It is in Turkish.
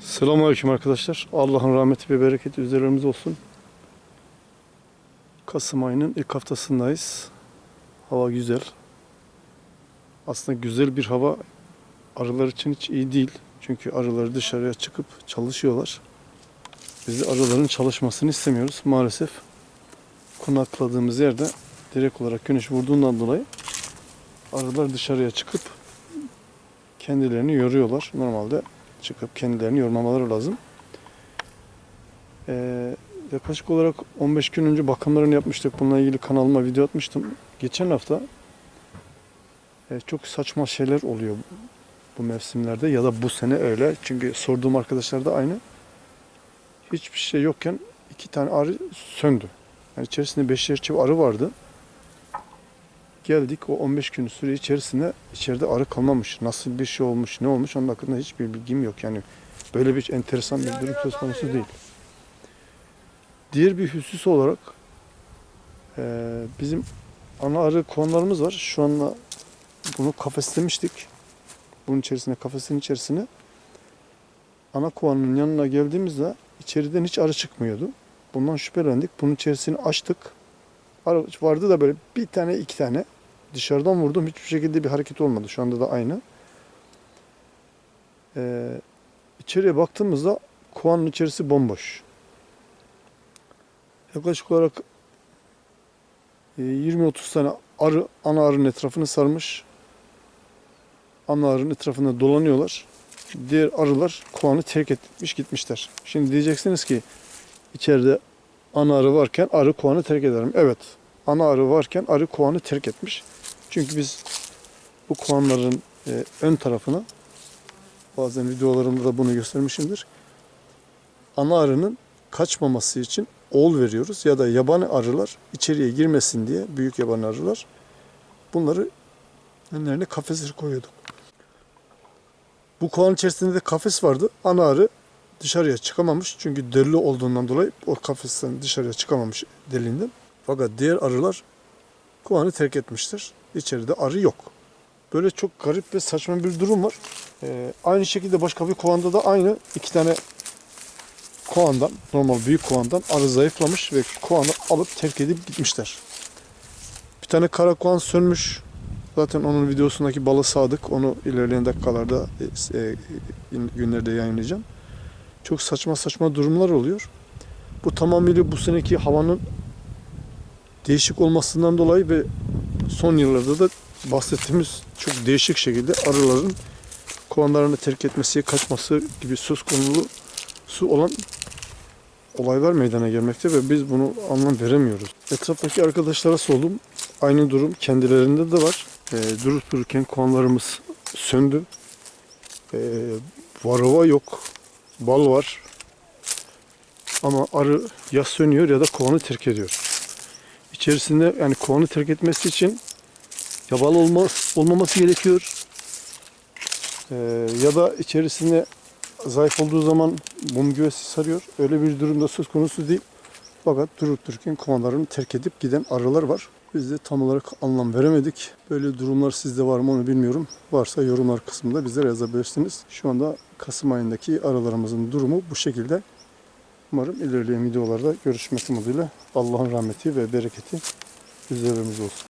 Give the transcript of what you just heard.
Selamünaleyküm arkadaşlar. Allah'ın rahmeti ve bereketi üzerlerimiz olsun. Kasım ayının ilk haftasındayız. Hava güzel. Aslında güzel bir hava arılar için hiç iyi değil. Çünkü arılar dışarıya çıkıp çalışıyorlar. Biz de arıların çalışmasını istemiyoruz. Maalesef konakladığımız yerde direkt olarak güneş vurduğundan dolayı arılar dışarıya çıkıp kendilerini yoruyorlar. Normalde çıkıp kendilerini yormamaları lazım. Ee, yaklaşık olarak 15 gün önce bakımlarını yapmıştık. Bununla ilgili kanalıma video atmıştım. Geçen hafta e, çok saçma şeyler oluyor bu mevsimlerde ya da bu sene öyle. Çünkü sorduğum arkadaşlar da aynı. Hiçbir şey yokken iki tane arı söndü. Yani içerisinde beşer çift arı vardı. Geldik o 15 gün süre içerisinde içeride arı kalmamış. Nasıl bir şey olmuş, ne olmuş onun hakkında hiçbir bilgim yok. Yani böyle bir enteresan bir durum söz konusu değil. Diğer bir husus olarak eee, bizim ana arı kovanlarımız var. Şu anda bunu kafeslemiştik. Bunun içerisine, kafesin içerisine ana kovanın yanına geldiğimizde içeriden hiç arı çıkmıyordu. Bundan şüphelendik. Bunun içerisini açtık. Arı vardı da böyle bir tane iki tane dışarıdan vurdum. Hiçbir şekilde bir hareket olmadı. Şu anda da aynı. Ee, içeriye baktığımızda kovanın içerisi bomboş. Yaklaşık olarak e, 20-30 tane arı ana arının etrafını sarmış. Ana arının etrafında dolanıyorlar. Diğer arılar kovanı terk etmiş gitmişler. Şimdi diyeceksiniz ki içeride ana arı varken arı kovanı terk ederim. Evet. Ana arı varken arı kovanı terk etmiş. Çünkü biz bu kovanların e, ön tarafına bazen videolarımda da bunu göstermişimdir. Ana arının kaçmaması için oğul veriyoruz ya da yabani arılar içeriye girmesin diye büyük yabani arılar bunları önlerine kafesleri koyuyorduk. Bu kovanın içerisinde de kafes vardı. Ana arı dışarıya çıkamamış çünkü deli olduğundan dolayı o kafesten dışarıya çıkamamış deliğinden. Fakat diğer arılar kovanı terk etmiştir. İçeride arı yok. Böyle çok garip ve saçma bir durum var. Ee, aynı şekilde başka bir kovanda da aynı iki tane kovandan, normal büyük kovandan arı zayıflamış ve kovanı alıp terk edip gitmişler. Bir tane kara kovan sönmüş. Zaten onun videosundaki balı sadık. Onu ilerleyen dakikalarda, e, e, günlerde yayınlayacağım. Çok saçma saçma durumlar oluyor. Bu tamamıyla bu seneki havanın değişik olmasından dolayı ve son yıllarda da bahsettiğimiz çok değişik şekilde arıların kovanlarını terk etmesi, kaçması gibi söz konusu olan olaylar meydana gelmekte ve biz bunu anlam veremiyoruz. Etraftaki arkadaşlara sordum. Aynı durum kendilerinde de var. E, durup dururken kovanlarımız söndü. E, varova yok. Bal var. Ama arı ya sönüyor ya da kovanı terk ediyor. İçerisinde yani kovanı terk etmesi için ya bal olmaz, olmaması gerekiyor. Ee, ya da içerisinde zayıf olduğu zaman mum güvesi sarıyor. Öyle bir durumda söz konusu değil. Fakat durup dururken kovanlarını terk edip giden arılar var. Biz de tam olarak anlam veremedik. Böyle durumlar sizde var mı onu bilmiyorum. Varsa yorumlar kısmında bizlere yazabilirsiniz. Şu anda Kasım ayındaki arılarımızın durumu bu şekilde. Umarım ilerleyen videolarda görüşmek umuduyla Allah'ın rahmeti ve bereketi üzerimiz olsun.